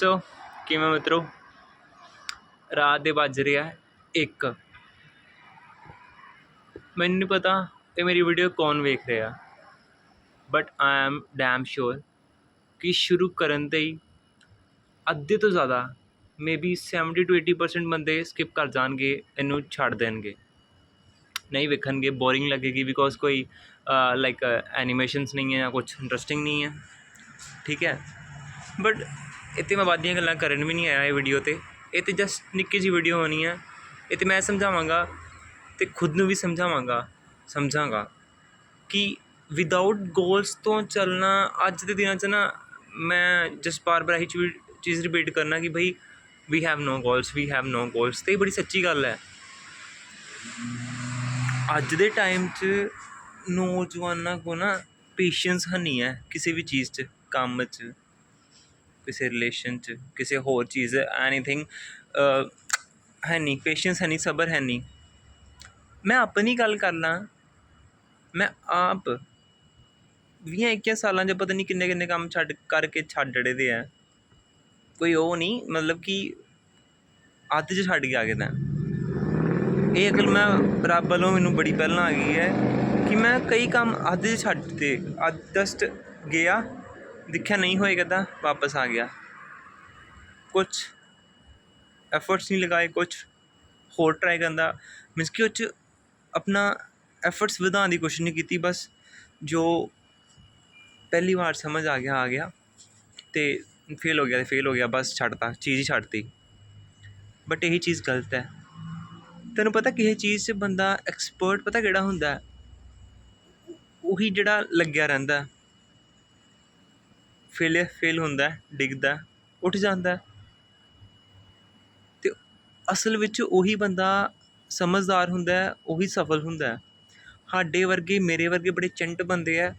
ਸੋ ਕਿਵੇਂ ਮਿੱਤਰੋ? ਰਾਤ ਦੇ ਵੱਜ ਰਿਹਾ ਇੱਕ। ਮੈਨੂੰ ਨਹੀਂ ਪਤਾ ਇਹ ਮੇਰੀ ਵੀਡੀਓ ਕੌਣ ਵੇਖ ਰਿਹਾ। But I am damn sure ਕਿ ਸ਼ੁਰੂ ਕਰਨ ਤੇ ਹੀ ਅੱਧੇ ਤੋਂ ਜ਼ਿਆਦਾ ਮੇਬੀ 70 ਟੂ 80% ਬੰਦੇ ਸਕਿਪ ਕਰ ਜਾਣਗੇ, ਇਹਨੂੰ ਛੱਡ ਦੇਣਗੇ। ਨਹੀਂ ਵੇਖਣਗੇ ਬੋਰਿੰਗ ਲੱਗੇਗੀ ਬਿਕੋਜ਼ ਕੋਈ ਲਾਈਕ ਐਨੀਮੇਸ਼ਨਸ ਨਹੀਂ ਹੈ ਜਾਂ ਕੁਝ ਇੰਟਰਸਟਿੰਗ ਨਹੀਂ ਹੈ। ਠੀਕ ਹੈ? ਬਟ ਇਹ ਇੱਥੇ ਮੈਂ ਵਾਦੀਆਂ ਗੱਲਾਂ ਕਰਨ ਵੀ ਨਹੀਂ ਆਇਆ ਇਹ ਵੀਡੀਓ ਤੇ। ਇਹ ਤਾਂ ਜਸਟ ਨਿੱਕੀ ਜਿਹੀ ਵੀਡੀਓ ਹੋਣੀ ਹੈ ਇਹ ਤੇ ਮੈਂ ਸਮਝਾਵਾਂਗਾ ਅਤੇ ਖੁਦ ਨੂੰ ਵੀ ਸਮਝਾਵਾਂਗਾ, ਸਮਝਾਂਗਾ ਕਿ ਵਿਦਆਊਟ ਗੋਲਸ ਤੋਂ ਚੱਲਣਾ, ਅੱਜ ਦੇ ਦਿਨਾਂ 'ਚ ਨਾ ਮੈਂ ਜਸਟ ਬਾਰ ਬਾਰ ਇਹੀ ਚੀਜ਼ ਚੀਜ਼ ਰਿਪੀਟ ਕਰਨਾ ਕਿ ਭਈ we have no goals we have no goals ਤੇ ਇਹ ਬੜੀ ਸੱਚੀ ਗੱਲ ਹੈ। ਅੱਜ ਦੇ ਟਾਈਮ 'ਚ ਨੌਜਵਾਨਾਂ ਕੋ ਨਾ ਪੇਸ਼ੈਂਸ ਨਹੀਂ ਹੈ ਕਿਸੇ ਵੀ ਚੀਜ਼ 'ਚ, ਕੰਮ 'ਚ। ਕਿਸੇ ਰਿਲੇਸ਼ਨ 'ਚ, ਕਿਸੇ ਹੋਰ ਚੀਜ਼ ਐਨੀਥਿੰਗ ਹੈ ਨਹੀਂ ਪੇਸ਼ੈਂਸ ਹੈ ਨਹੀਂ ਸਬਰ ਹੈ ਨਹੀਂ ਮੈਂ ਆਪਣੀ ਗੱਲ ਕਰ ਲਾਂ, ਮੈਂ ਆਪ ਵੀਹਾਂ ਇੱਕੀਆਂ ਸਾਲਾਂ 'ਚ ਪਤਾ ਨਹੀਂ ਕਿੰਨੇ ਕਿੰਨੇ ਕੰਮ ਛੱਡ, ਕਰਕੇ ਛੱਡੜੇ ਦੇ ਆ। ਕੋਈ ਉਹ ਨਹੀਂ ਮਤਲਬ ਕਿ ਅੱਧ 'ਚ ਛੱਡ ਕੇ ਆ ਗਿਆ ਤਾਂ। ਇਹ ਅਕਲ ਮੈਂ ਰੱਬ ਵੱਲੋਂ ਮੈਨੂੰ ਬੜੀ ਪਹਿਲਾਂ ਆ ਗਈ ਹੈ ਕਿ ਮੈਂ ਕਈ ਕੰਮ ਅੱਧ 'ਚ ਛੱਡ 'ਤੇ ਅੱਧ ਜਸਟ ਗਿਆ ਦੇਖਿਆ ਨਹੀਂ ਹੋਏਗਾ ਤਾਂ ਵਾਪਸ ਆ ਗਿਆ। ਕੁਛ ਐਫਰਟਸ ਨਹੀਂ ਲਗਾਏ, ਕੁਛ ਹੋਰ ਟਰਾਈ ਕਰਦਾ ਮੀਨਸ ਕਿ ਉਹ 'ਚ ਆਪਣਾ ਐਫਰਟਸ ਵਧਾਉਣ ਦੀ ਕੋਸ਼ਿਸ਼ ਨਹੀਂ ਕੀਤੀ, ਬਸ ਜੋ ਪਹਿਲੀ ਵਾਰ ਸਮਝ ਆ ਗਿਆ ਆ ਗਿਆ ਤੇ ਫੇਲ ਹੋ ਗਿਆ ਤੇ ਫੇਲ ਹੋ ਗਿਆ, ਬਸ ਛੱਡਤਾ, ਚੀਜ਼ ਹੀ ਛੱਡਤੀ। ਬਟ ਇਹੀ ਚੀਜ਼ ਗਲਤ ਹੈ। ਤੈਨੂੰ ਪਤਾ ਕਿਸੇ ਚੀਜ਼ 'ਚ ਬੰਦਾ ਐਕਸਪਰਟ ਪਤਾ ਕਿਹੜਾ ਹੁੰਦਾ? ਉਹੀ ਜਿਹੜਾ ਲੱਗਿਆ ਰਹਿੰਦਾ। ਫੇਲ ਫੇਲ ਹੁੰਦਾ ਡਿੱਗਦਾ ਉੱਠ ਜਾਂਦਾ ਅਤੇ ਅਸਲ ਵਿੱਚ ਉਹੀ ਬੰਦਾ ਸਮਝਦਾਰ ਹੁੰਦਾ ਉਹੀ ਸਫਲ ਹੁੰਦਾ ਸਾਡੇ ਵਰਗੇ, ਮੇਰੇ ਵਰਗੇ ਬੜੇ ਚੰਟ ਬੰਦੇ ਆ,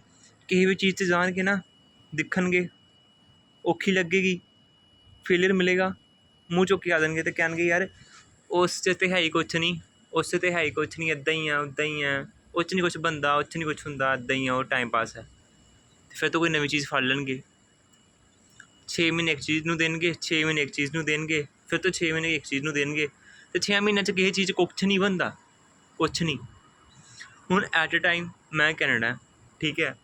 ਕਿਸੇ ਵੀ ਚੀਜ਼ 'ਚ ਜਾਣਗੇ ਨਾ, ਦਿਖਣਗੇ, ਔਖੀ ਲੱਗੇਗੀ ਫੇਲਿਅਰ ਮਿਲੇਗਾ, ਮੂੰਹ ਚੁੱਕ ਕੇ ਆ ਜਾਣਗੇ ਤੇ ਕਹਿਣਗੇ, ਯਾਰ, ਉਸ 'ਚ ਤੇ ਹੈ ਹੀ ਕੁਛ ਨਹੀਂ, ਉਸ 'ਚ ਤੇ ਹੈ ਹੀ ਕੁਛ ਨਹੀਂ ਇੱਦਾਂ ਹੀ ਆ ਉੱਦਾਂ ਹੀ ਆ, ਉਹ 'ਚ ਨਹੀਂ ਕੁਛ ਬੰਦਾ, ਉਹ 'ਚ ਨਹੀਂ ਕੁਛ ਹੁੰਦਾ ਇੱਦਾਂ ਹੀ ਆ, ਉਹ ਟਾਈਮ ਪਾਸ ਹੈ। ਤੇ ਫਿਰ ਤਾਂ ਕੋਈ ਨਵੀਂ ਚੀਜ਼ ਫੜ ਲੈਣਗੇ। 6 ਮਹੀਨੇ ਇੱਕ ਚੀਜ਼ ਨੂੰ ਦੇਣਗੇ 6 ਮਹੀਨੇ ਇੱਕ ਚੀਜ਼ ਨੂੰ ਦੇਣਗੇ, ਫਿਰ ਤੋਂ 6 ਮਹੀਨੇ ਇੱਕ ਚੀਜ਼ ਨੂੰ ਦੇਣਗੇ, ਤੇ 6 ਮਹੀਨਿਆਂ 'ਚ ਕਿਸੇ ਚੀਜ਼ ਕੁਛ ਨਹੀਂ ਬਣਦਾ, ਕੁਛ ਨਹੀਂ। ਹੁਣ ਐਟ ਅ ਟਾਈਮ ਮੈਂ ਕੈਨੇਡਾ, ਠੀਕ ਹੈ,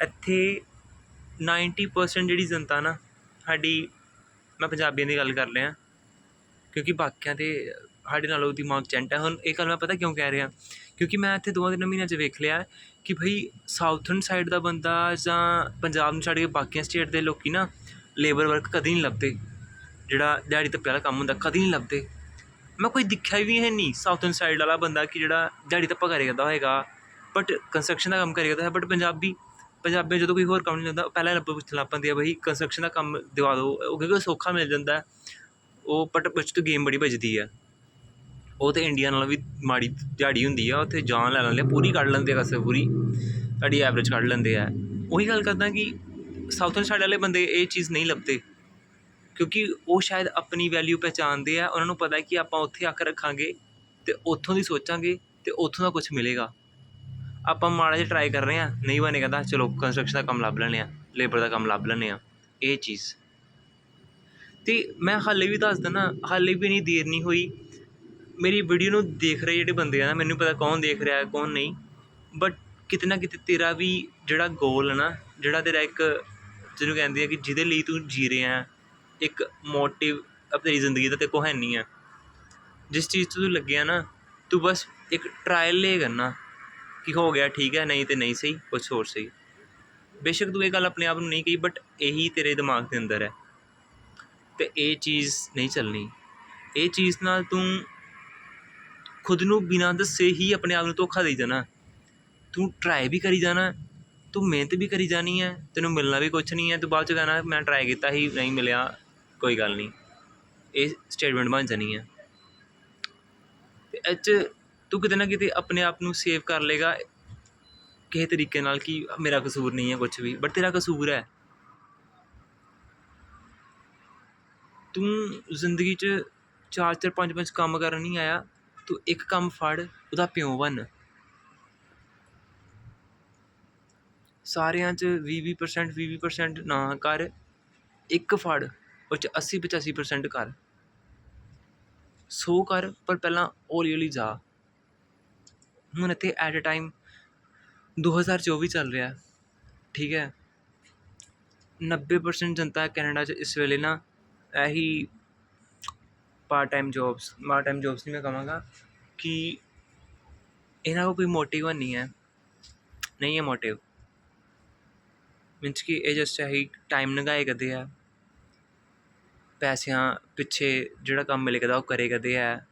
ਇੱਥੇ 90% ਜਿਹੜੀ ਜਨਤਾ ਨਾ, ਸਾਡੀ, ਮੈਂ ਪੰਜਾਬੀਆਂ ਦੀ ਗੱਲ ਕਰ ਰਿਹਾ ਕਿਉਂਕਿ ਬਾਕੀਆਂ 'ਤੇ ਸਾਡੇ ਨਾਲੋਂ ਦਿਮਾਗ ਚੈਂਟ ਹੈ। ਹੁਣ ਇਹ ਗੱਲ ਮੈਂ ਪਤਾ ਕਿਉਂ ਕਹਿ ਰਿਹਾ? ਕਿਉਂਕਿ ਮੈਂ ਇੱਥੇ ਦੋਵਾਂ ਤਿੰਨ ਮਹੀਨਿਆਂ 'ਚ ਵੇਖ ਲਿਆ ਕਿ ਭਈ ਸਾਊਥਰਨ ਸਾਈਡ ਦਾ ਬੰਦਾ ਜਾਂ ਪੰਜਾਬ ਨੂੰ ਛੱਡ ਕੇ ਬਾਕੀਆਂ ਸਟੇਟ ਦੇ ਲੋਕੀ ਨਾ ਲੇਬਰ ਵਰਕ ਕਦੇ ਨਹੀਂ ਲੱਭਦੇ। ਜਿਹੜਾ ਦਿਹਾੜੀ ਧੱਪੇ ਵਾਲਾ ਕੰਮ ਹੁੰਦਾ, ਕਦੇ ਨਹੀਂ ਲੱਭਦੇ। ਮੈਂ ਕੋਈ ਦਿਖਿਆ ਵੀ ਹੈ ਨਹੀਂ ਸਾਊਥਨ ਸਾਈਡ ਵਾਲਾ ਬੰਦਾ ਕਿ ਜਿਹੜਾ ਦਿਹਾੜੀ ਧੱਪਾ ਕਰੇ ਕਰਦਾ ਹੋਏਗਾ ਬਟ ਕੰਸਟਰਕਸ਼ਨ ਦਾ ਕੰਮ ਕਰੇ ਕਰਦਾ ਹੈ ਬਟ ਪੰਜਾਬੀ ਪੰਜਾਬੀ ਜਦੋਂ ਕੋਈ ਹੋਰ ਕੰਮ ਨਹੀਂ ਹੁੰਦਾ ਪਹਿਲਾਂ ਲੱਭ ਪੁੱਛਣ ਲੱਭ ਪੈਂਦੇ ਆ ਬਈ ਕੰਸਟਰਕਸ਼ਨ ਦਾ ਕੰਮ ਦਿਵਾ ਦਿਓ, ਉਹ ਕਿਉਂਕਿ ਸੌਖਾ ਮਿਲ ਜਾਂਦਾ ਉਹ ਬਟ ਵਿੱਚ ਤੋਂ ਗੇਮ ਬੜੀ ਵੱਜਦੀ ਆ। ਉਹ ਤੇ ਇੰਡੀਆ ਨਾਲ ਵੀ ਮਾੜੀ ਦਿਹਾੜੀ ਹੁੰਦੀ ਆ, ਉੱਥੇ ਜਾਨ ਲੈ ਲੈਂਦੇ ਆ, ਪੂਰੀ ਕੱਢ ਲੈਂਦੇ ਆ ਕਸੇ ਪੂਰੀ। ਤੁਹਾਡੀ ਐਵਰੇਜ ਕੱਢ ਲੈਂਦੇ ਆ। ਉਹੀ ਗੱਲ ਕਰਦਾ ਕਿ ਸਾਊਥਨ ਸਾਈਡ ਵਾਲੇ ਬੰਦੇ ਇਹ ਚੀਜ਼ ਨਹੀਂ ਲੱਭਦੇ। ਕਿਉਂਕਿ ਉਹ ਸ਼ਾਇਦ ਆਪਣੀ ਵੈਲਿਊ ਪਹਿਚਾਣਦੇ ਆ, ਉਹਨਾਂ ਨੂੰ ਪਤਾ ਕਿ ਆਪਾਂ ਉੱਥੇ ਅੱਖ ਰੱਖਾਂਗੇ ਤੇ ਉੱਥੋਂ ਦੀ ਸੋਚਾਂਗੇ ਤੇ ਉੱਥੋਂ ਦਾ ਕੁਝ ਮਿਲੇਗਾ। ਆਪਾਂ ਮਾੜਾ ਜਿਹਾ ਟਰਾਈ ਕਰ ਰਹੇ ਆ ਨਹੀਂ ਬਣੇਗਾ ਤਾਂ ਚਲੋ ਕੰਸਟਰਕਸ਼ਨ ਦਾ ਕੰਮ ਲੱਭ ਲੈਂਦੇ ਆ ਲੇਬਰ ਦਾ ਕੰਮ ਲੱਭ ਲੈਂਦੇ ਆ ਇਹ ਚੀਜ਼। ਤੇ ਮੈਂ ਹਾਲੇ ਵੀ ਦੱਸ ਦਿੰਦਾ, ਹਾਲੇ ਵੀ ਨਹੀਂ ਦੇਰ ਨਹੀਂ ਹੋਈ। ਮੇਰੀ ਵੀਡੀਓ ਨੂੰ ਦੇਖ ਰਹੇ ਜਿਹੜੇ ਬੰਦੇ ਆ ਨਾ, ਮੈਨੂੰ ਪਤਾ ਕੌਣ ਦੇਖ ਰਿਹਾ ਹੈ ਕੌਣ ਨਹੀਂ। ਬਟ ਕਿਤੇ ਨਾ ਕਿਤੇ ਤੇਰਾ ਵੀ ਜਿਹੜਾ ਗੋਲ ਹੈ ਨਾ, ਜਿਹੜਾ ਤੇਰਾ ਇੱਕ ਜਿਹਨੂੰ ਕਹਿੰਦੇ ਆ ਕਿ ਜਿਹਦੇ ਲਈ ਤੂੰ ਜੀ ਰਿਹਾ ਇੱਕ ਮੋਟਿਵ ਆਪਣੀ ਜ਼ਿੰਦਗੀ ਦਾ ਤੇ ਕੋ ਹੈ ਨਹੀਂ ਆ ਜਿਸ ਚੀਜ਼ 'ਚ ਤੂੰ ਲੱਗਿਆ ਨਾ, ਤੂੰ ਬਸ ਇੱਕ ਟਰਾਇਲ ਲੈ ਕਰਨਾ ਕਿ ਹੋ ਗਿਆ ਠੀਕ ਹੈ, ਨਹੀਂ ਤਾਂ ਨਹੀਂ ਸਹੀ, ਕੁਛ ਹੋਰ ਸਹੀ। ਬੇਸ਼ੱਕ ਤੂੰ ਇਹ ਗੱਲ ਆਪਣੇ ਆਪ ਨੂੰ ਨਹੀਂ ਕਹੀ ਬਟ ਇਹੀ ਤੇਰੇ ਦਿਮਾਗ ਦੇ ਅੰਦਰ ਹੈ। ਤੇ ਇਹ ਚੀਜ਼ ਨਹੀਂ ਚੱਲਣੀ। ਇਹ ਚੀਜ਼ ਨਾਲ ਤੂੰ ਖੁਦ ਨੂੰ ਬਿਨਾਂ ਦੱਸੇ ਹੀ ਆਪਣੇ ਆਪ ਨੂੰ ਧੋਖਾ ਦੇਈ ਜਾਣਾ। ਤੂੰ ਟਰਾਈ ਵੀ ਕਰੀ ਜਾਣਾ ਤੂੰ ਮਿਹਨਤ ਵੀ ਕਰੀ ਜਾਣੀ ਹੈ ਤੈਨੂੰ ਮਿਲਣਾ ਵੀ ਕੁਛ ਨਹੀਂ ਹੈ ਤੂੰ ਬਾਅਦ ਚ ਕਹਿਣਾ ਮੈਂ ਟਰਾਈ ਕੀਤਾ ਸੀ, ਨਹੀਂ ਮਿਲਿਆ, ਕੋਈ ਗੱਲ ਨਹੀਂ। ਇਹ ਸਟੇਟਮੈਂਟ ਬਣ ਜਾਣੀ ਹੈ ਤੇ ਇਹ 'ਚ ਤੂੰ ਕਿਤੇ ਨਾ ਕਿਤੇ ਆਪਣੇ ਆਪ ਨੂੰ ਸੇਵ ਕਰ ਲਏਗਾ। ਕਿਸੇ ਤਰੀਕੇ ਨਾਲ ਕਿ ਮੇਰਾ ਕਸੂਰ ਨਹੀਂ ਹੈ ਕੁਛ ਵੀ ਬਟ ਤੇਰਾ ਕਸੂਰ ਹੈ ਤੂੰ ਜ਼ਿੰਦਗੀ 'ਚ ਚਾਰ ਚਾਰ ਪੰਜ ਪੰਜ ਕੰਮ ਕਰਨ ਨਹੀਂ ਆਇਆ, ਤੂੰ ਇੱਕ ਕੰਮ ਫੜ, ਉਹਦਾ ਪਿਓ ਬਣ। ਸਾਰਿਆਂ 'ਚ 20 20% 20 20% ਨਾ ਕਰ, ਇੱਕ ਫੜ, ਉਹ 'ਚ ਅੱਸੀ ਪਚਾਸੀ ਪਰਸੈਂਟ ਕਰ। ਸੌ ਕਰ, ਪਰ ਪਹਿਲਾਂ ਹੌਲੀ ਹੌਲੀ ਜਾ। ਹੁਣ ਇੱਥੇ ਐਟ ਅ ਟਾਈਮ ਦੋ ਹਜ਼ਾਰ ਚੌਵੀ ਚੱਲ ਰਿਹਾ। ਠੀਕ ਹੈ? ਨੱਬੇ ਪਰਸੈਂਟ ਜਨਤਾ ਕੈਨੇਡਾ 'ਚ ਇਸ ਵੇਲੇ ਨਾ ਇਹੀ part time jobs part time jobs ਨਹੀਂ ਮੈਂ ਕਹਾਂਗਾ ਕਿ ਇਹਨਾਂ ਕੋਲ ਕੋਈ ਮੋਟਿਵ ਨਹੀਂ ਹੈ। ਨਹੀਂ ਹੈ ਮੋਟਿਵ ਮੀਨਸ ਕਿ ਇਹ ਜਸਟ ਇਹੀ ਟਾਈਮ ਲੰਘਾਏ ਕਰਦੇ ਹੈ ਪੈਸਿਆਂ ਪਿੱਛੇ ਜਿਹੜਾ ਕੰਮ ਮਿਲੇ ਕਰਦਾ ਉਹ ਕਰੇ ਕਰਦੇ ਹੈ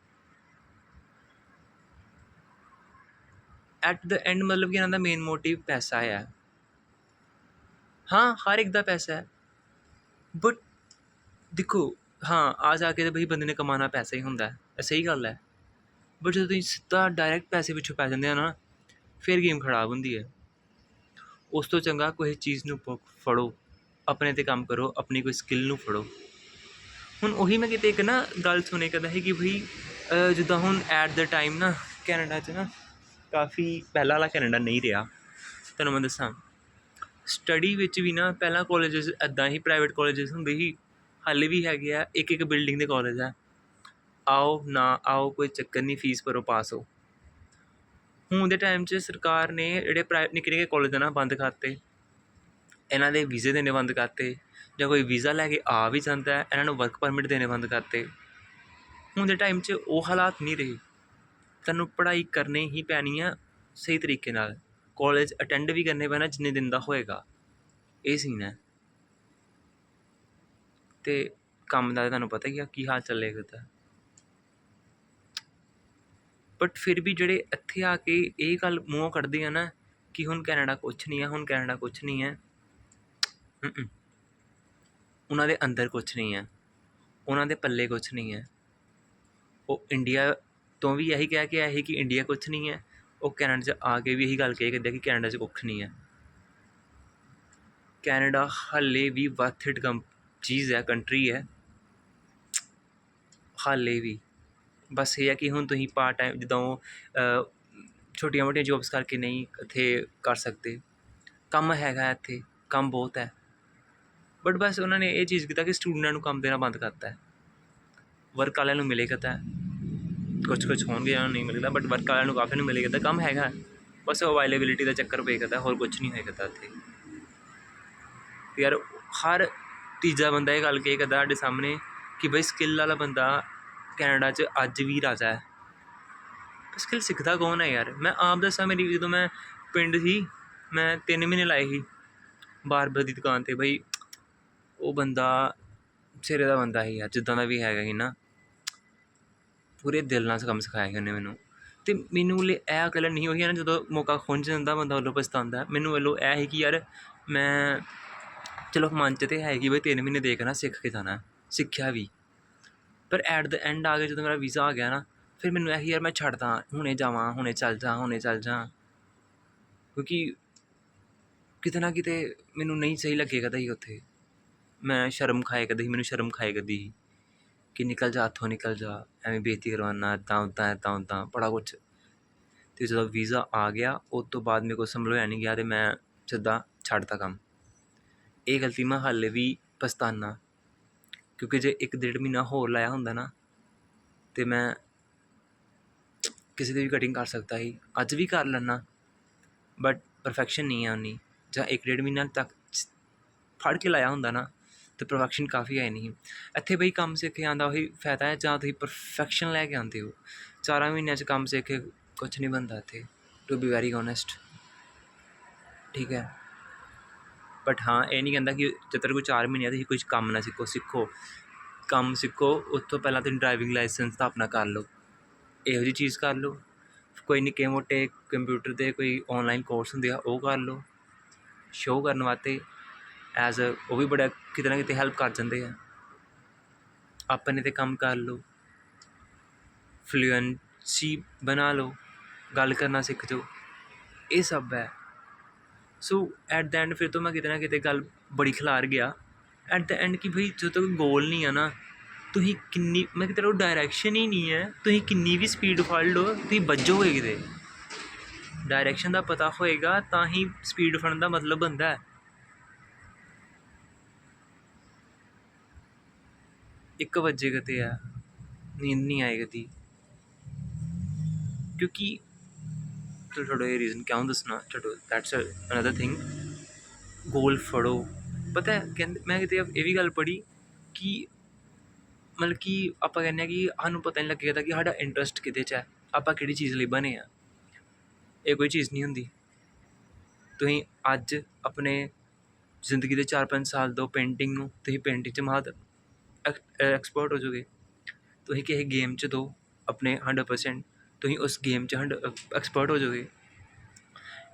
ਐਟ ਦ ਐਂਡ ਮਤਲਬ ਕਿ ਇਹਨਾਂ ਦਾ ਮੇਨ ਮੋਟਿਵ ਪੈਸਾ ਹੈ ਹਾਂ, ਹਰ ਇੱਕ ਦਾ ਪੈਸਾ ਹੈ ਬਟ ਦੇਖੋ, ਹਾਂ, ਆ ਜਾ ਕੇ ਤਾਂ ਬਈ ਬੰਦੇ ਨੇ ਕਮਾਉਣਾ ਪੈਸਾ ਹੀ ਹੁੰਦਾ। ਹੈ ਸਹੀ ਗੱਲ ਹੈ। ਬਟ ਜਦੋਂ ਤੁਸੀਂ ਸਿੱਧਾ ਡਾਇਰੈਕਟ ਪੈਸੇ ਪਿੱਛੋਂ ਪੈ ਜਾਂਦੇ ਆ ਨਾ, ਫਿਰ ਗੇਮ ਖਰਾਬ ਹੁੰਦੀ ਹੈ। ਉਸ ਤੋਂ ਚੰਗਾ ਕੋਈ ਚੀਜ਼ ਨੂੰ ਪ- ਫੜੋ, ਆਪਣੇ ਤੇ ਕੰਮ ਕਰੋ, ਆਪਣੀ ਕੋਈ ਸਕਿੱਲ ਨੂੰ ਫੜੋ। ਹੁਣ ਉਹੀ ਮੈਂ ਕਿਤੇ ਇੱਕ ਨਾ ਗੱਲ ਸੁਣੇ ਕਰਦਾ ਸੀ ਕਿ ਭਈ ਜਿੱਦਾਂ ਹੁਣ ਐਟ ਦ ਟਾਈਮ ਨਾ ਕੈਨੇਡਾ 'ਚ ਨਾ ਕਾਫੀ ਪਹਿਲਾਂ ਵਾਲਾ ਕੈਨੇਡਾ ਨਹੀਂ ਰਿਹਾ। ਤੁਹਾਨੂੰ ਮੈਂ ਦੱਸਾਂ ਸਟੱਡੀ ਵਿੱਚ ਵੀ ਨਾ ਪਹਿਲਾਂ ਕਾਲਜਸ ਐਦਾਂ ਹੀ ਪ੍ਰਾਈਵੇਟ ਕਾਲਜਸ ਹੁੰਦੇ ਸੀ। ਹਾਲੇ ਵੀ ਹੈਗੇ ਆ ਇੱਕ ਇੱਕ ਬਿਲਡਿੰਗ ਦੇ ਕਾਲਜ ਆ। ਆਓ ਨਾ ਆਓ, ਕੋਈ ਚੱਕਰ ਨਹੀਂ ਫੀਸ ਭਰੋ ਪਾਸ ਹੋ। ਹੁਣ ਦੇ ਟਾਈਮ 'ਚ ਸਰਕਾਰ ਨੇ ਜਿਹੜੇ ਪ੍ਰਾਈਵੇਟ ਨਿੱਕੇ ਨਿੱਕੇ ਕੋਲਜ ਆ ਨਾ ਬੰਦ ਕਰਤੇ। ਇਹਨਾਂ ਦੇ ਵੀਜ਼ੇ ਦੇਣੇ ਬੰਦ ਕਰਤੇ। ਜਾਂ ਕੋਈ ਵੀਜ਼ਾ ਲੈ ਕੇ ਆ ਵੀ ਜਾਂਦਾ ਇਹਨਾਂ ਨੂੰ ਵਰਕ ਪਰਮਿਟ ਦੇਣੇ ਬੰਦ ਕਰਤੇ। ਹੁਣ ਦੇ ਟਾਈਮ 'ਚ ਉਹ ਹਾਲਾਤ ਨਹੀਂ ਰਹੇ। ਤੁਹਾਨੂੰ ਪੜ੍ਹਾਈ ਕਰਨੀ ਹੀ ਪੈਣੀ ਆ ਸਹੀ ਤਰੀਕੇ ਨਾਲ। ਕੋਲਜ ਅਟੈਂਡ ਵੀ ਕਰਨੇ ਪੈਣਾ ਜਿੰਨੇ ਦਿਨ ਦਾ ਹੋਏਗਾ। ਇਹ ਸੀਨ ਹੈ। ਅਤੇ ਕੰਮ ਦਾ ਤੁਹਾਨੂੰ ਪਤਾ ਹੀ ਆ ਕੀ ਹਾਲ ਚੱਲੇਗਾ ਤਾਂ ਬਟ ਫਿਰ ਵੀ ਜਿਹੜੇ ਇੱਥੇ ਆ ਕੇ ਇਹ ਗੱਲ ਮੂੰਹੋਂ ਕੱਢਦੇ ਆ ਨਾ ਕਿ ਹੁਣ ਕੈਨੇਡਾ ਕੁਛ ਨਹੀਂ ਹੈ ਹੁਣ ਕੈਨੇਡਾ ਕੁਛ ਨਹੀਂ ਹੈ ਉਹਨਾਂ ਦੇ ਅੰਦਰ ਕੁਛ ਨਹੀਂ ਹੈ ਉਹਨਾਂ ਦੇ ਪੱਲੇ ਕੁਛ ਨਹੀਂ ਹੈ ਉਹ ਇੰਡੀਆ ਤੋਂ ਵੀ ਇਹੀ ਕਹਿ ਕੇ ਆਏ ਸੀ ਕਿ ਇੰਡੀਆ ਕੁਛ ਨਹੀਂ ਹੈ ਉਹ ਕੈਨੇਡਾ 'ਚ ਆ ਕੇ ਵੀ ਇਹੀ ਗੱਲ ਕਹੀ ਕਰਦੇ ਕਿ ਕੈਨੇਡਾ 'ਚ ਕੁਛ ਨਹੀਂ ਹੈ ਕੈਨੇਡਾ ਹਾਲੇ ਵੀ ਵਰਥ ਇਟ ਕੰਮ ਚੀਜ਼ ਹੈ ਕੰਟਰੀ ਹੈ। ਹਾਲੇ ਵੀ। ਬਸ ਇਹ ਹੈ ਕਿ ਹੁਣ ਤੁਸੀਂ ਪਾਰਟ ਟਾਈਮ ਜਦੋਂ ਛੋਟੀਆਂ ਮੋਟੀਆਂ ਜੋਬਸ ਕਰਕੇ ਨਹੀਂ ਇੱਥੇ ਕਰ ਸਕਦੇ। ਕੰਮ ਹੈਗਾ ਇੱਥੇ, ਕੰਮ ਬਹੁਤ ਹੈ। ਬਟ ਬਸ ਉਹਨਾਂ ਨੇ ਇਹ ਚੀਜ਼ ਕੀਤਾ ਕਿ ਸਟੂਡੈਂਟਾਂ ਨੂੰ ਕੰਮ ਦੇਣਾ ਬੰਦ ਕਰਤਾ ਹੈ। ਵਰਕ ਵਾਲਿਆਂ ਨੂੰ ਮਿਲੇਗਾ ਤਾਂ ਕੁਝ ਕੁਝ ਹੋਣਗੇ ਜਿਹਨਾਂ ਨਹੀਂ ਮਿਲਦਾ ਬਟ ਵਰਕ ਵਾਲਿਆਂ ਨੂੰ ਕਾਫੀ ਨੂੰ ਮਿਲੇਗਾ ਤਾਂ ਕੰਮ ਹੈਗਾ ਬਸ ਅਵਾਈਲੇਬਿਲਿਟੀ ਦਾ ਚੱਕਰ ਪਏ ਕਰਦਾ ਹੋਰ ਕੁਝ ਨਹੀਂ ਹੋਏਗਾ ਤਾਂ ਇੱਥੇ। ਯਾਰ, ਹਰ ਤੀਜਾ ਬੰਦਾ ਇਹ ਗੱਲ ਕਹੇ ਕਰਦਾ ਸਾਡੇ ਸਾਹਮਣੇ ਕਿ ਬਈ ਸਕਿੱਲ ਵਾਲਾ ਬੰਦਾ ਕੈਨੇਡਾ 'ਚ ਅੱਜ ਵੀ ਰਾਜਾ ਹੈ। ਸਕਿੱਲ ਸਿੱਖਦਾ ਕੌਣ ਹੈ ਯਾਰ? ਮੈਂ ਆਪ ਦੱਸਾਂ ਮੇਰੀ ਜਦੋਂ ਮੈਂ ਪਿੰਡ ਸੀ, ਮੈਂ ਤਿੰਨ ਮਹੀਨੇ ਲਾਏ ਸੀ ਬਾਰਬਰ ਦੀ ਦੁਕਾਨ ਤੇ। ਬਈ ਉਹ ਬੰਦਾ ਸਿਰੇ ਦਾ ਬੰਦਾ ਸੀ ਯਾਰ, ਜਿੱਦਾਂ ਦਾ ਵੀ ਹੈਗਾ ਸੀ ਨਾ। ਪੂਰੇ ਦਿਲ ਨਾਲ ਕੰਮ ਸਿਖਾਇਆ ਸੀ ਉਹਨੇ ਮੈਨੂੰ। ਅਤੇ ਮੈਨੂੰ ਲਈ ਇਹ ਗੱਲ ਨਹੀਂ ਹੋਈ ਨਾ, ਜਦੋਂ ਮੌਕਾ ਖੁੰਝ ਜਾਂਦਾ, ਬੰਦਾ ਵੱਲੋਂ ਪਛਤਾਉਂਦਾ। ਮੈਨੂੰ ਵੱਲੋਂ ਇਹ ਸੀ ਕਿ ਯਾਰ, ਮੈਂ ਚਲੋ ਮਨ 'ਚ ਤੇ ਹੈ ਕਿ ਬਈ ਤਿੰਨ ਮਹੀਨੇ ਦੇਖਣਾ ਸਿੱਖ ਕੇ ਜਾਣਾ, ਸਿੱਖਿਆ ਵੀ। ਪਰ ਐਟ ਦ ਐਂਡ ਆ ਕੇ ਜਦੋਂ ਮੇਰਾ ਵੀਜ਼ਾ ਆ ਗਿਆ ਨਾ, ਫਿਰ ਮੈਨੂੰ ਇਹੀ ਯਾਰ ਮੈਂ ਛੱਡਦਾ, ਹੁਣੇ ਜਾਵਾਂ, ਹੁਣੇ ਚੱਲ ਜਾ, ਹੁਣੇ ਚੱਲ ਜਾ। ਕਿਉਂਕਿ ਕਿਤੇ ਨਾ ਕਿਤੇ ਮੈਨੂੰ ਨਹੀਂ ਸਹੀ ਲੱਗੇ ਕਦਾ ਹੀ ਉੱਥੇ। ਮੈਂ ਸ਼ਰਮ ਖਾਏ ਕਦੇ ਸੀ ਮੈਨੂੰ ਸ਼ਰਮ ਖਾਏ ਕਦੀ ਸੀ ਕਿ ਨਿਕਲ ਜਾ ਹੱਥੋਂ ਨਿਕਲ ਜਾ, ਐਵੇਂ ਬੇਇੱਜ਼ਤੀ ਕਰਵਾਉਣਾ ਇੱਦਾਂ ਉੱਦਾਂ ਇੱਦਾਂ ਉੱਦਾਂ, ਬੜਾ ਕੁਛ। ਅਤੇ ਜਦੋਂ ਵੀਜ਼ਾ ਆ ਗਿਆ, ਉਸ ਤੋਂ ਬਾਅਦ ਮੇਰੇ ਕੋਲ ਸੰਭਲੋਇਆ ਨਹੀਂ ਗਿਆ ਅਤੇ ਮੈਂ ਸਿੱਧਾ ਛੱਡਤਾ ਕੰਮ। ਇਹ ਗਲਤੀ ਮੈਂ ਹਾਲੇ ਵੀ ਪਛਤਾਨਾ। ਕਿਉਂਕਿ ਜੇ ਇੱਕ ਡੇਢ ਮਹੀਨਾ ਹੋਰ ਲਾਇਆ ਹੁੰਦਾ ਨਾ, ਤਾਂ ਮੈਂ ਕਿਸੇ ਦੀ ਵੀ ਕਟਿੰਗ ਕਰ ਸਕਦਾ ਸੀ। ਅੱਜ ਵੀ ਕਰ ਲੈਂਦਾ ਬਟ ਪਰਫੈਕਸ਼ਨ ਨਹੀਂ ਹੈ ਉਨੀ। ਜਾਂ ਇੱਕ ਡੇਢ ਮਹੀਨਾ ਤੱਕ ਫੜ ਕੇ ਲਾਇਆ ਹੁੰਦਾ ਨਾ, ਤਾਂ ਪਰਫੈਕਸ਼ਨ ਕਾਫੀ ਆਈ ਨਹੀਂ। ਇੱਥੇ ਬਈ ਕੰਮ ਸਿੱਖ ਕੇ ਆਉਂਦਾ, ਉਹੀ ਫਾਇਦਾ ਹੈ, ਜਾਂ ਤੁਸੀਂ ਪਰਫੈਕਸ਼ਨ ਲੈ ਕੇ ਆਉਂਦੇ ਹੋ। ਚਾਰਾਂ ਮਹੀਨਿਆਂ 'ਚ ਕੰਮ ਸਿੱਖ ਕੇ ਕੁਛ ਨਹੀਂ ਬਣਦਾ ਇੱਥੇ ਟੂ ਬੀ ਵੈਰੀ ਓਨੈਸਟ ਠੀਕ ਹੈ। ਬਟ ਹਾਂ, ਇਹ ਨਹੀਂ ਕਹਿੰਦਾ ਕਿ ਜਦ ਤੱਕ ਕੋਈ 4 ਮਹੀਨੇ ਆ ਤੁਸੀਂ ਕੁਝ ਕੰਮ ਨਾ ਸਿੱਖੋ ਸਿੱਖੋ। ਕੰਮ ਸਿੱਖੋ ਉਸ ਤੋਂ ਪਹਿਲਾਂ ਤੁਸੀਂ ਡਰਾਈਵਿੰਗ ਲਾਇਸੈਂਸ ਤਾਂ ਆਪਣਾ ਕਰ ਲਓ। ਇਹੋ ਜਿਹੀ ਚੀਜ਼ ਕਰ ਲਓ। ਕੋਈ ਨਿੱਕੇ ਮੋਟੇ ਕੰਪਿਊਟਰ ਦੇ ਕੋਈ ਆਨਲਾਈਨ ਕੋਰਸ ਹੁੰਦੇ ਆ, ਉਹ ਕਰ ਲਓ। ਸ਼ੋਅ ਕਰਨ ਵਾਸਤੇ ਐਜ਼ ਅ ਉਹ ਵੀ ਬੜਾ ਕਿਤੇ ਨਾ ਕਿਤੇ ਹੈਲਪ ਕਰ ਜਾਂਦੇ ਆ। ਆਪਣੇ ਤੇ ਕੰਮ ਕਰ ਲਓ। ਫਲੂਐਂਸੀ ਬਣਾ ਲਓ। ਗੱਲ ਕਰਨਾ ਸਿੱਖ ਜਾਓ। ਇਹ ਸਭ ਹੈ। ਸੋ ਐਟ ਦਾ ਐਂਡ ਫਿਰ ਤੋਂ ਮੈਂ ਕਿਤੇ ਨਾ ਕਿਤੇ ਗੱਲ ਬੜੀ ਖਿਲਾਰ ਗਿਆ। ਐਟ ਦਾ ਐਂਡ ਕਿ ਭਈ ਜਦੋਂ ਤੱਕ ਗੋਲ ਨਹੀਂ ਆ ਨਾ, ਤੁਸੀਂ ਕਿੰਨੀ, ਮੈਂ ਕਿਤੇ ਉਹ ਡਾਇਰੈਕਸ਼ਨ ਹੀ ਨਹੀਂ ਹੈ। ਤੁਸੀਂ ਕਿੰਨੀ ਵੀ ਸਪੀਡ ਫੜ ਲਓ, ਤੁਸੀਂ ਵੱਜੋਗੇ ਕਿਤੇ। ਡਾਇਰੈਕਸ਼ਨ ਦਾ ਪਤਾ ਹੋਏਗਾ, ਤਾਂ ਹੀ ਸਪੀਡ ਫੜਨ ਦਾ ਮਤਲਬ ਬਣਦਾ ਹੈ। ਇੱਕ ਵਜੇ ਕਿਤੇ ਆ, ਨੀਂਦ ਨਹੀਂ ਆਏ ਕਦੀ ਕਿਉਂਕਿ ਚਲੋ ਛੱਡੋ ਇਹ ਰੀਜ਼ਨ ਕਿਉਂ ਦੱਸਣਾ ਛੱਡੋ ਦੈਟਸ ਅਨਦਰ ਥਿੰਗ ਗੋਲ ਫੜੋ ਪਤਾ ਕਹਿੰਦੇ ਮੈਂ ਕਿਤੇ ਇਹ ਵੀ ਗੱਲ ਪੜ੍ਹੀ ਕਿ ਮਤਲਬ ਕਿ ਆਪਾਂ ਕਹਿੰਦੇ ਹਾਂ ਕਿ ਸਾਨੂੰ ਪਤਾ ਨਹੀਂ ਲੱਗੇਗਾ ਕਿ ਸਾਡਾ ਇੰਟਰਸਟ ਕਿਹਦੇ 'ਚ ਹੈ ਆਪਾਂ ਕਿਹੜੀ ਚੀਜ਼ ਲਈ ਬਣੇ ਆ ਇਹ ਕੋਈ ਚੀਜ਼ ਨਹੀਂ ਹੁੰਦੀ ਤੁਸੀਂ ਅੱਜ ਆਪਣੇ ਜ਼ਿੰਦਗੀ ਦੇ 4-5 ਸਾਲ ਦੋ ਪੇਂਟਿੰਗ ਨੂੰ ਤੁਸੀਂ ਪੇਂਟਿੰਗ 'ਚ ਮਾਹਰ ਐਕਸਪਰਟ ਹੋ ਜਾਓਗੇ ਤੁਸੀਂ ਕਿਸੇ ਗੇਮ 'ਚ ਦੋ ਆਪਣੇ 100% ਤੁਸੀਂ ਉਸ ਗੇਮ 'ਚ ਹੰਡ ਐਕਸਪਰਟ ਹੋ ਜਾਓਗੇ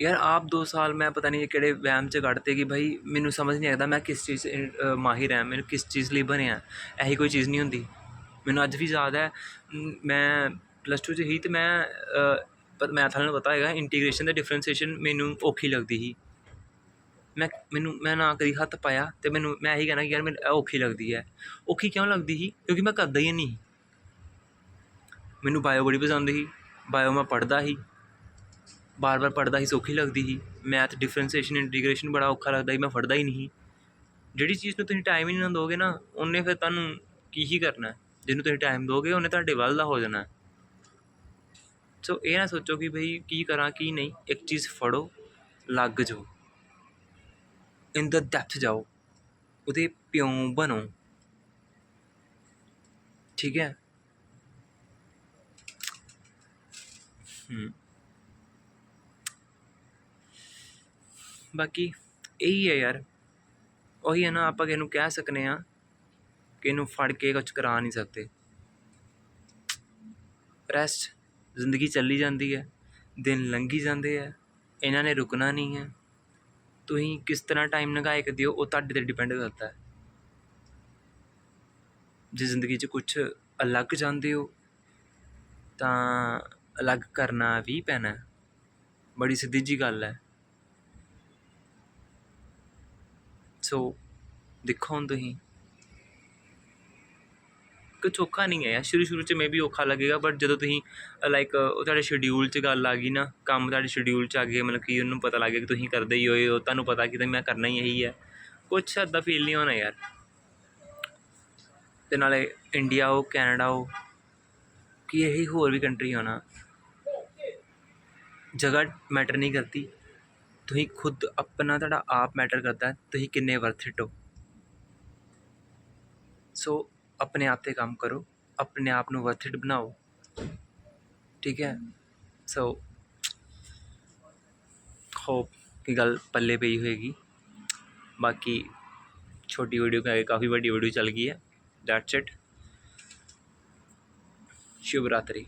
ਯਾਰ ਆਪ ਦੋ ਸਾਲ ਮੈਂ ਪਤਾ ਨਹੀਂ ਕਿਹੜੇ ਵਹਿਮ 'ਚ ਕੱਢਤੇ ਕਿ ਭਾਈ ਮੈਨੂੰ ਸਮਝ ਨਹੀਂ ਆਉਂਦਾ ਮੈਂ ਕਿਸ ਚੀਜ਼ 'ਚ ਮਾਹਿਰ ਹਾਂ ਮੈਨੂੰ ਕਿਸ ਚੀਜ਼ ਲਈ ਬਣਿਆ ਇਹੀ ਕੋਈ ਚੀਜ਼ ਨਹੀਂ ਹੁੰਦੀ ਮੈਨੂੰ ਅੱਜ ਵੀ ਯਾਦ ਹੈ ਮੈਂ ਪਲੱਸ 2 'ਚ ਹੀ ਤੇ ਮੈਂ ਅ, ਪਰ ਮੈਥ ਵਾਲਿਆਂ ਨੂੰ ਪਤਾ ਹੈਗਾ ਇੰਟੀਗ੍ਰੇਸ਼ਨ ਤੇ ਡਿਫਰੈਂਸ਼ੀਏਸ਼ਨ ਮੈਨੂੰ ਔਖੀ ਲੱਗਦੀ ਸੀ ਮੈਂ ਮੈਨੂੰ ਮੈਂ ਨਾ ਕਦੀ ਹੱਥ ਪਾਇਆ ਤੇ ਮੈਨੂੰ ਮੈਂ ਇਹੀ ਕਹਿਣਾ ਕਿ ਯਾਰ ਮੈਨੂੰ ਔਖੀ ਲੱਗਦੀ ਹੈ ਔਖੀ ਕਿਉਂ ਲੱਗਦੀ ਸੀ ਕਿਉਂਕਿ ਮੈਂ ਕਰਦਾ ਹੀ ਨਹੀਂ ਮੈਨੂੰ ਬਾਇਓ ਬੜੀ ਪਸੰਦ ਸੀ ਬਾਇਓ ਮੈਂ ਪੜ੍ਹਦਾ ਸੀ। ਬਾਰ-ਬਾਰ ਪੜ੍ਹਦਾ ਸੀ, ਸੌਖੀ ਲੱਗਦੀ ਸੀ। ਮੈਥ ਡਿਫਰੈਂਸ਼ੀਏਸ਼ਨ ਇੰਟੀਗ੍ਰੇਸ਼ਨ ਬੜਾ ਔਖਾ ਲੱਗਦਾ ਸੀ, ਮੈਂ ਫੜਦਾ ਹੀ ਨਹੀਂ ਸੀ। ਜਿਹੜੀ ਚੀਜ਼ ਨੂੰ ਤੁਸੀਂ ਟਾਈਮ ਹੀ ਨਹੀਂ ਨਾ ਦੋਗੇ ਨਾ, ਉਹਨੇ ਫਿਰ ਤੁਹਾਨੂੰ ਕੀ ਹੀ ਕਰਨਾ ਜਿਹਨੂੰ ਤੁਸੀਂ ਟਾਈਮ ਦੋਗੇ, ਉਹਨੇ ਤੁਹਾਡੇ ਵੱਲ ਦਾ ਹੋ ਜਾਣਾ ਸੋ ਇਹ ਨਾ ਸੋਚੋ ਕਿ ਭਈ ਕੀ ਕਰਾਂ, ਕੀ ਨਹੀਂ। ਇੱਕ ਚੀਜ਼ ਫੜੋ, ਲੱਗ ਜਾਓ। ਇਨ ਦ ਡੈਪਥ ਜਾਓ। ਉਹਦੇ ਪਿਉ ਬਣੋ। ਠੀਕ ਹੈ? ਬਾਕੀ ਇਹੀ ਹੈ ਯਾਰ। ਉਹੀ ਹੈ ਨਾ ਆਪਾਂ ਕਿਸੇ ਨੂੰ ਕਹਿ ਸਕਨੇ ਆ ਕਿ ਇਹਨੂੰ ਫੜ ਕੇ ਕੁਝ ਕਰਾ ਨਹੀਂ ਸਕਦੇ। ਰੈਸਟ ਜ਼ਿੰਦਗੀ ਚੱਲੀ ਜਾਂਦੀ ਹੈ, ਦਿਨ ਲੰਘੀ ਜਾਂਦੇ ਹੈ, ਇਹਨਾਂ ਨੇ ਰੁਕਣਾ ਨਹੀਂ ਹੈ। ਤੁਸੀਂ ਕਿਸ ਤਰ੍ਹਾਂ ਟਾਈਮ ਲੰਘਾਏ ਕਰਦੇ ਹੋ ਉਹ ਤੁਹਾਡੇ ਤੇ ਡਿਪੈਂਡ ਕਰਦਾ ਹੈ। ਜੇ ਜ਼ਿੰਦਗੀ 'ਚ ਕੁਝ ਅਲੱਗ ਜਾਂਦੇ ਹੋ ਤਾਂ ਅਲੱਗ ਕਰਨਾ ਵੀ ਪੈਣਾ ਬੜੀ ਸਿੱਧੀ ਜਿਹੀ ਗੱਲ ਹੈ। ਸੋ ਦੇਖੋ ਹੁਣ ਤੁਸੀਂ। ਕੁਛ ਔਖਾ ਨਹੀਂ ਹੈ ਯਾਰ ਸ਼ੁਰੂ ਸ਼ੁਰੂ 'ਚ ਮੇ ਵੀ ਔਖਾ ਲੱਗੇਗਾ ਬਟ ਜਦੋਂ ਤੁਸੀਂ ਲਾਈਕ ਉਹ ਤੁਹਾਡੇ ਸ਼ਡਿਊਲ 'ਚ ਗੱਲ ਆ ਗਈ ਨਾ, ਕੰਮ ਤੁਹਾਡੇ ਸ਼ਡਿਊਲ 'ਚ ਆ ਗਏ, ਮਤਲਬ ਕਿ ਉਹਨੂੰ ਪਤਾ ਲੱਗ ਗਿਆ ਕਿ ਤੁਸੀਂ ਕਰਦੇ ਹੀ ਹੋਏ ਹੋ, ਤੁਹਾਨੂੰ ਪਤਾ ਕਿ ਮੈਂ ਕਰਨਾ ਹੀ ਇਹੀ ਹੈ। ਕੁਛ ਇੱਦਾਂ ਫੀਲ ਨਹੀਂ ਹੋਣਾ ਯਾਰ। ਤੇ ਨਾਲੇ ਇੰਡੀਆ ਹੋ ਕੈਨੇਡਾ ਹੋ ਕਿ ਇਹ ਹੋਰ ਵੀ ਕੰਟਰੀ ਆਉਣਾ ਜਗ੍ਹਾ ਮੈਟਰ ਨਹੀਂ ਕਰਦੀ। ਤੁਸੀਂ ਖੁਦ ਆਪਣਾ ਤੁਹਾਡਾ ਆਪ ਮੈਟਰ ਕਰਦਾ ਤੁਸੀਂ ਕਿੰਨੇ ਵਰਥ ਇਟ ਹੋ। ਸੋ ਆਪਣੇ ਆਪ ਤੇ ਕੰਮ ਕਰੋ। ਆਪਣੇ ਆਪ ਨੂੰ ਵਰਥ ਇਟ ਬਣਾਓ। ਠੀਕ ਹੈ। ਸੋ ਹੋਪ ਕਿ ਗੱਲ ਪੱਲੇ ਪਈ ਹੋਏਗੀ। ਬਾਕੀ ਛੋਟੀ ਵੀਡੀਓ ਕਾ ਕਾਫੀ ਵੱਡੀ ਵੀਡੀਓ ਚੱਲ ਗਈ ਹੈ। ਦੈਟਸ ਇਟ ਸ਼ੁਭ ਰਾਤਰੀ